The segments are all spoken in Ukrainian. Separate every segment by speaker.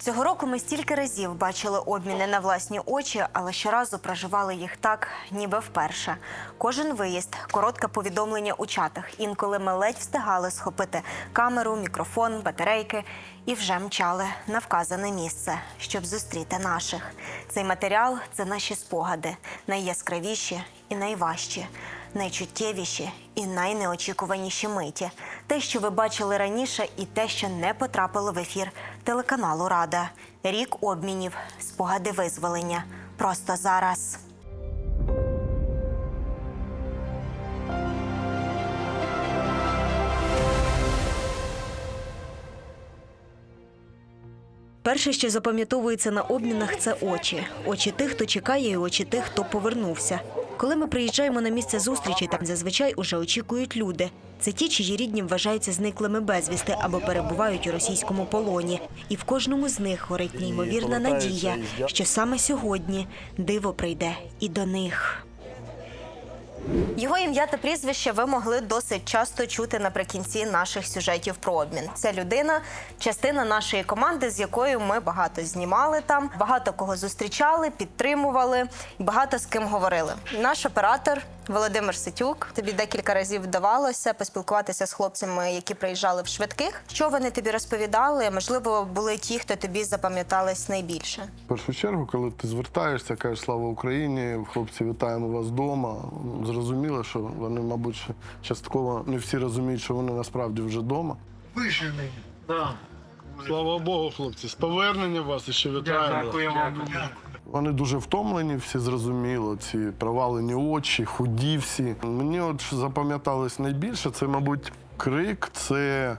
Speaker 1: Цього року ми стільки разів бачили обміни на власні очі, але щоразу проживали їх так, ніби вперше. Кожен виїзд, коротке повідомлення у чатах. Інколи ми ледь встигали схопити камеру, мікрофон, батарейки і вже мчали на вказане місце, щоб зустріти наших. Цей матеріал це наші спогади, найяскравіші і найважчі, найчуттєвіші і найнеочікуваніші миті. Те, що ви бачили раніше, і те, що не потрапило в ефір телеканалу Рада. Рік обмінів, спогади визволення. Просто зараз. Перше, що запам'ятовується на обмінах, це очі. Очі тих, хто чекає, і очі тих, хто повернувся. Коли ми приїжджаємо на місце зустрічі, там зазвичай уже очікують люди. Це ті, чиї рідні вважаються зниклими безвісти або перебувають у російському полоні. І в кожному з них горить неймовірна надія, що саме сьогодні диво прийде і до них. Його ім'я та прізвище ви могли досить часто чути наприкінці наших сюжетів про обмін. Це людина, частина нашої команди, з якою ми багато знімали там, багато кого зустрічали, підтримували і багато з ким говорили. Наш оператор Володимир Ситюк. Тобі декілька разів вдавалося поспілкуватися з хлопцями, які приїжджали в швидких. Що вони тобі розповідали? Можливо, були ті, хто тобі запам'ятались найбільше.
Speaker 2: В першу чергу, коли ти звертаєшся, кажеш слава Україні, хлопці, вітаємо вас вдома. Зрозуміло, що вони, мабуть, частково не всі розуміють, що вони насправді вже вдома.
Speaker 3: Вишений. Да.
Speaker 2: Слава Богу, хлопці, з повернення вас і ще вітаємо.
Speaker 3: Дякуємо.
Speaker 2: Вони дуже втомлені, всі зрозуміло. Ці провалені очі, худі всі. Мені от запам'яталось найбільше, це, мабуть, крик. Це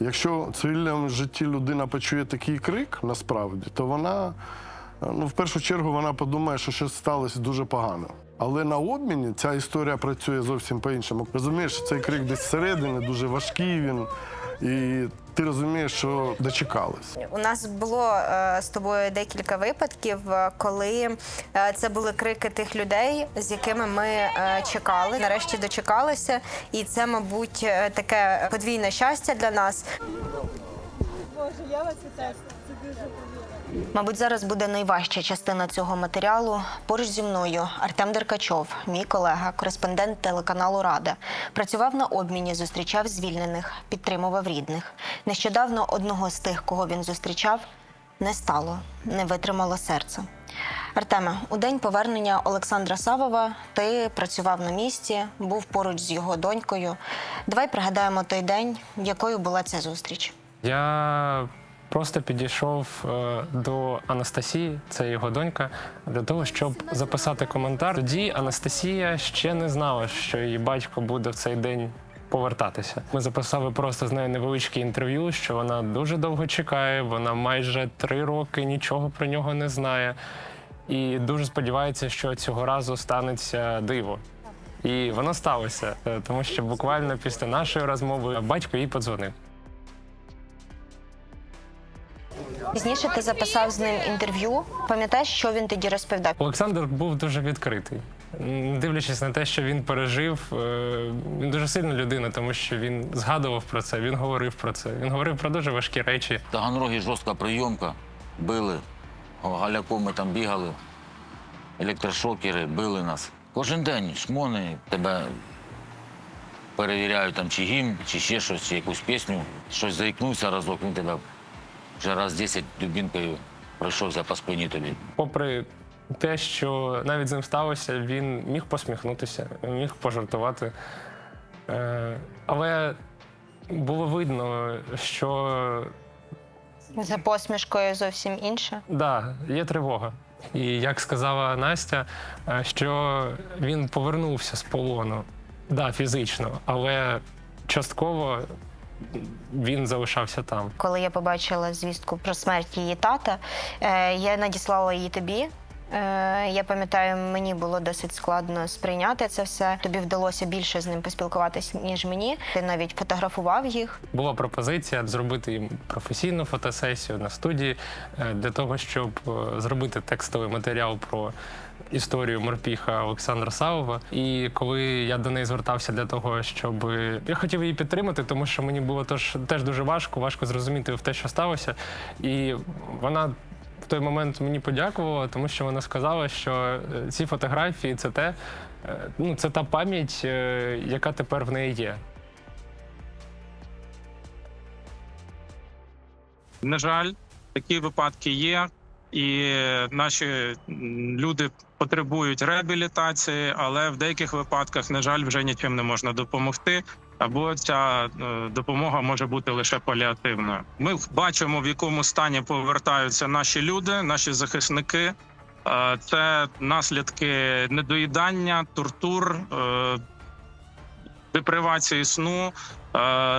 Speaker 2: якщо в цивільному житті людина почує такий крик, насправді, то вона, ну, в першу чергу, вона подумає, що щось сталося дуже погано. Але на обміні ця історія працює зовсім по-іншому. Розумієш, що цей крик десь всередині, дуже важкий він. І ти розумієш, що дочекались.
Speaker 1: У нас було е, з тобою декілька випадків, е, коли е, це були крики тих людей, з якими ми е, чекали. Нарешті дочекалися, і це, мабуть, е, таке подвійне щастя для нас.
Speaker 4: Боже, я вас вітаю. Це дуже приємно.
Speaker 1: Мабуть, зараз буде найважча частина цього матеріалу. Поруч зі мною Артем Деркачов, мій колега, кореспондент телеканалу Рада. Працював на обміні, зустрічав звільнених, підтримував рідних. Нещодавно одного з тих, кого він зустрічав, не стало, не витримало серце. Артеме, у день повернення Олександра Савова ти працював на місці, був поруч з його донькою. Давай пригадаємо той день, якою була ця зустріч.
Speaker 5: Я просто підійшов е, до Анастасії, це його донька, для того, щоб записати коментар. Тоді Анастасія ще не знала, що її батько буде в цей день. Повертатися. Ми записали просто з нею невеличке інтерв'ю, що вона дуже довго чекає, вона майже три роки нічого про нього не знає. І дуже сподівається, що цього разу станеться диво. І воно сталося, е, тому що буквально після нашої розмови батько їй подзвонив.
Speaker 1: Пізніше ти записав з ним інтерв'ю. Пам'ятаєш, що він тоді розповідав?
Speaker 5: Олександр був дуже відкритий. Дивлячись на те, що він пережив, е, він дуже сильна людина, тому що він згадував про це, він говорив про це. Він говорив про дуже важкі речі.
Speaker 6: Таганрогі жорстка прийомка, били. Галяком ми там бігали, електрошокери били нас. Кожен день шмони тебе перевіряють, там, чи гімн, чи ще щось, чи якусь пісню. Щось заікнувся разок, він тебе вже раз 10 дубінкою пройшовся по спині тобі.
Speaker 5: Попри те, що навіть з ним сталося, він міг посміхнутися, міг пожартувати. Е, Але було видно, що
Speaker 1: За посмішкою зовсім інше.
Speaker 5: Да, є тривога. І як сказала Настя, е, що він повернувся з полону, да, фізично, але частково він залишався там.
Speaker 1: Коли я побачила звістку про смерть її тата, е, я надіслала її тобі. Е, я пам'ятаю, мені було досить складно сприйняти це все. Тобі вдалося більше з ним поспілкуватися, ніж мені. Ти навіть фотографував їх.
Speaker 5: Була пропозиція зробити їм професійну фотосесію на студії е, для того, щоб е, зробити текстовий матеріал про історію морпіха Олександра Савова. І коли я до неї звертався для того, щоб я хотів її підтримати, тому що мені було теж, теж дуже важко, важко зрозуміти в те, що сталося. І вона той момент мені подякувала, тому що вона сказала, що е, ці фотографії це те, е, ну це та пам'ять, е, яка тепер в неї є.
Speaker 7: На жаль, такі випадки є, і наші люди потребують реабілітації, але в деяких випадках, на жаль, вже нічим не можна допомогти. Або ця е, допомога може бути лише паліативною. Ми бачимо, в якому стані повертаються наші люди, наші захисники. Е, Це наслідки недоїдання, тортур, е, депривації сну,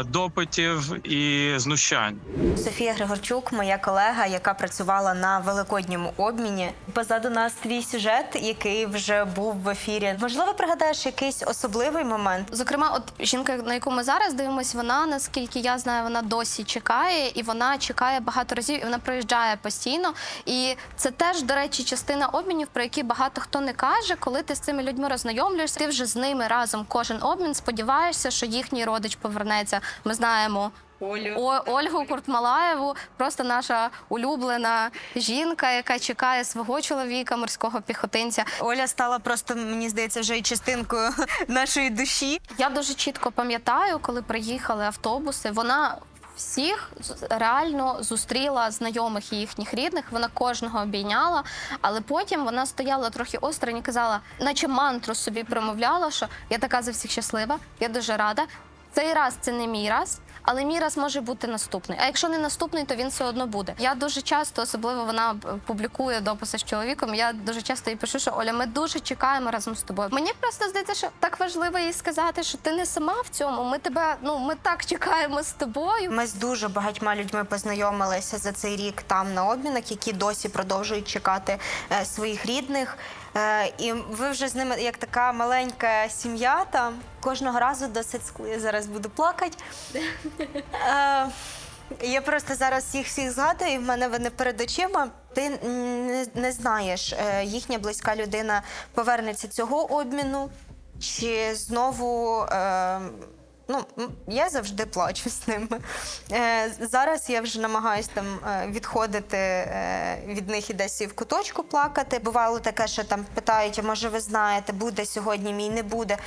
Speaker 7: допитів і знущань.
Speaker 1: Софія Григорчук, моя колега, яка працювала на великодньому обміні. Позаду нас твій сюжет, який вже був в ефірі. Можливо, пригадаєш якийсь особливий момент.
Speaker 8: Зокрема, от жінка, на яку ми зараз дивимося, вона, наскільки я знаю, вона досі чекає, і вона чекає багато разів, і вона приїжджає постійно. І це теж, до речі, частина обмінів, про які багато хто не каже. Коли ти з цими людьми роззнайомлюєшся, ти вже з ними разом кожен обмін сподіваєшся, що їхній родич повернеться. Ми знаємо. О, Ольгу Куртмалаєву, просто наша улюблена жінка, яка чекає свого чоловіка, морського піхотинця.
Speaker 1: Оля стала просто, мені здається, вже і частинкою нашої душі.
Speaker 8: Я дуже чітко пам'ятаю, коли приїхали автобуси, вона всіх з- реально зустріла знайомих і їхніх рідних. Вона кожного обійняла, але потім вона стояла трохи осторонь і казала, наче мантру собі промовляла, що я така за всіх щаслива, я дуже рада. Цей раз це не мій раз, але мій раз може бути наступний. А якщо не наступний, то він все одно буде. Я дуже часто, особливо вона публікує дописи з чоловіком. Я дуже часто їй пишу, що Оля, ми дуже чекаємо разом з тобою. Мені просто здається, що так важливо їй сказати, що ти не сама в цьому. Ми тебе, ну ми так чекаємо з тобою.
Speaker 1: Ми з дуже багатьма людьми познайомилися за цей рік там на обмінах, які досі продовжують чекати е, своїх рідних. Е, і ви вже з ними як така маленька сім'я там. Кожного разу досить ск- я зараз буду плакати. Е, я просто зараз їх всіх згадую, і в мене вони перед очима. Ти не, не знаєш, е, їхня близька людина повернеться цього обміну, чи знову. Ну, я завжди плачу з ними. Е, зараз я вже намагаюся там е, відходити е, від них і десь і в куточку плакати. Бувало таке, що там питають, а може ви знаєте, буде сьогодні мій, не буде.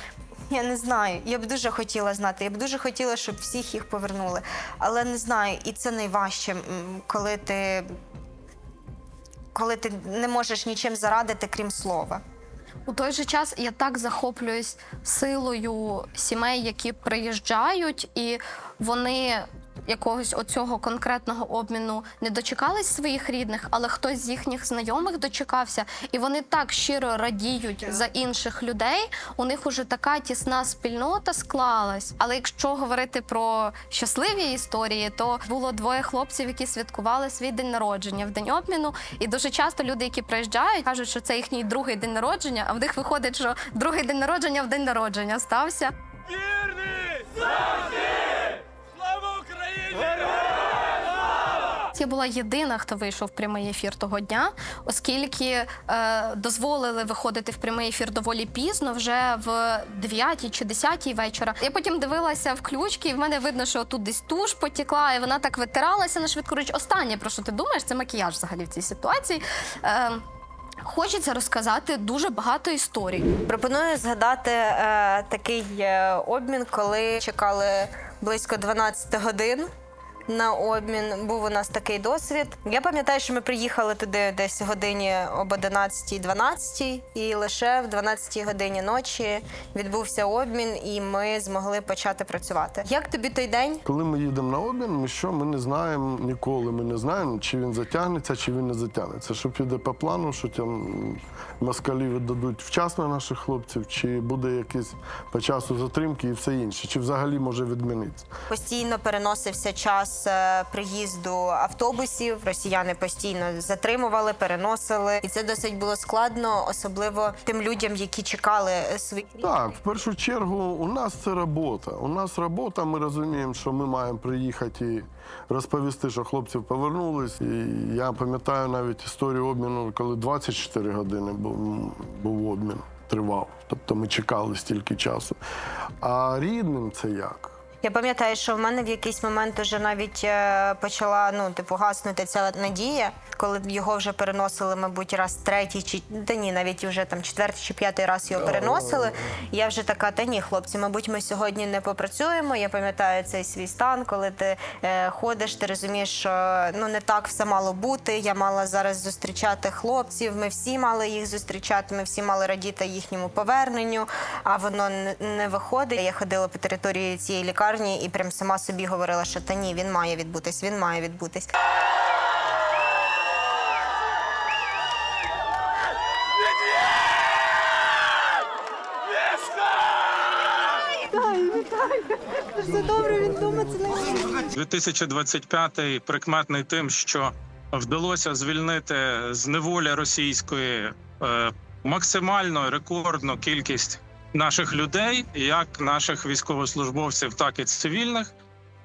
Speaker 1: Я не знаю. Я б дуже хотіла знати. Я б дуже хотіла, щоб всіх їх повернули. Але не знаю, і це найважче, коли ти, коли ти не можеш нічим зарадити, крім слова.
Speaker 8: У той же час я так захоплююсь силою сімей, які приїжджають, і вони якогось оцього конкретного обміну не дочекались своїх рідних, але хтось з їхніх знайомих дочекався, і вони так щиро радіють за інших людей. У них уже така тісна спільнота склалась. Але якщо говорити про щасливі історії, то було двоє хлопців, які святкували свій день народження в день обміну. І дуже часто люди, які приїжджають, кажуть, що це їхній другий день народження, а в них виходить, що другий день народження в день народження стався. Я була єдина, хто вийшов в прямий ефір того дня, оскільки е, дозволили виходити в прямий ефір доволі пізно, вже в 9 чи 10 вечора. Я потім дивилася в ключки, і в мене видно, що тут десь туш потекла, і вона так витиралася на швидкоруч. Останнє, про що ти думаєш, це макіяж взагалі в цій ситуації. Е, хочеться розказати дуже багато історій.
Speaker 1: Пропоную згадати е, такий е, обмін, коли чекали близько 12 годин. На обмін був у нас такий досвід. Я пам'ятаю, що ми приїхали туди десь годині об 11-12, і лише в 12 годині ночі відбувся обмін, і ми змогли почати працювати. Як тобі той день?
Speaker 2: Коли ми їдемо на обмін, ми що? Ми не знаємо ніколи. Ми не знаємо, чи він затягнеться, чи він не затягнеться. Що піде по плану, що там москалі віддадуть вчасно наших хлопців, чи буде якийсь по часу затримки і все інше, чи взагалі може відмінитися.
Speaker 1: Постійно переносився час час е, приїзду автобусів росіяни постійно затримували, переносили, і це досить було складно, особливо тим людям, які чекали е, своїх
Speaker 2: Так, в першу чергу, у нас це робота. У нас робота, ми розуміємо, що ми маємо приїхати і розповісти, що хлопці повернулись. І я пам'ятаю навіть історію обміну, коли 24 години був, був обмін, тривав. Тобто ми чекали стільки часу. А рідним це як?
Speaker 1: Я пам'ятаю, що в мене в якийсь момент уже навіть е, почала ну, типу, гаснути ця надія, коли його вже переносили, мабуть, раз третій чи та ні, навіть вже там четвертий чи п'ятий раз його переносили. Я вже така, та ні, хлопці, мабуть, ми сьогодні не попрацюємо. Я пам'ятаю цей свій стан, коли ти е, ходиш, ти розумієш, що ну не так все мало бути. Я мала зараз зустрічати хлопців. Ми всі мали їх зустрічати. Ми всі мали радіти їхньому поверненню, а воно не виходить. Я ходила по території цієї лікарні і прям сама собі говорила, що та ні, він має відбутись, він має відбутись.
Speaker 9: Все добре, він вдома це не
Speaker 7: 2025 прикметний тим, що вдалося звільнити з неволі російської е, максимально рекордну кількість наших людей, як наших військовослужбовців, так і цивільних.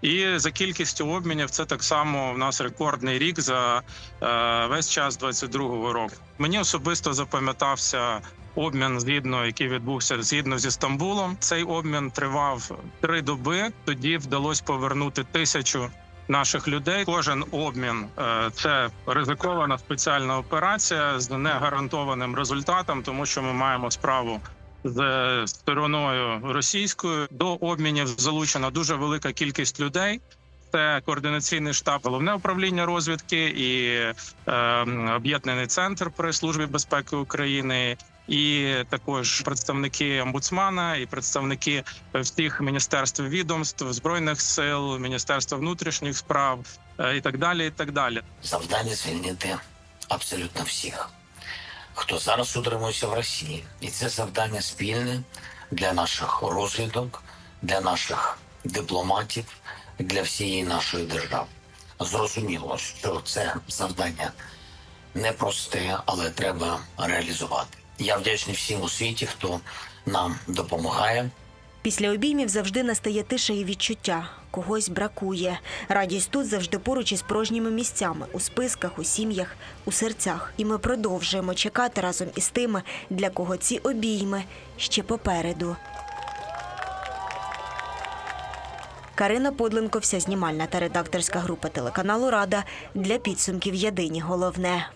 Speaker 7: І за кількістю обмінів це так само в нас рекордний рік за е, весь час 22-го року. Мені особисто запам'ятався обмін, згідно який відбувся згідно зі Стамбулом. Цей обмін тривав три доби. Тоді вдалося повернути тисячу наших людей. Кожен обмін е, це ризикована спеціальна операція з негарантованим результатом, тому що ми маємо справу з стороною російською. До обмінів залучена дуже велика кількість людей. Це координаційний штаб, головне управління розвідки і е, об'єднаний центр при службі безпеки України, і також представники омбудсмана, і представники всіх міністерств відомств, збройних сил, міністерства внутрішніх справ е, і так далі. І так далі.
Speaker 10: завдання звільнити абсолютно всіх, хто зараз утримується в Росії. І це завдання спільне для наших розвідок, для наших дипломатів, для всієї нашої держави. Зрозуміло, що це завдання непросте, але треба реалізувати. Я вдячний всім у світі, хто нам допомагає.
Speaker 11: Після обіймів завжди настає тиша і відчуття. Когось бракує. Радість тут завжди поруч із порожніми місцями у списках, у сім'ях, у серцях. І ми продовжуємо чекати разом із тими, для кого ці обійми ще попереду. Карина Подленко, вся знімальна та редакторська група телеканалу Рада для підсумків Єдині головне.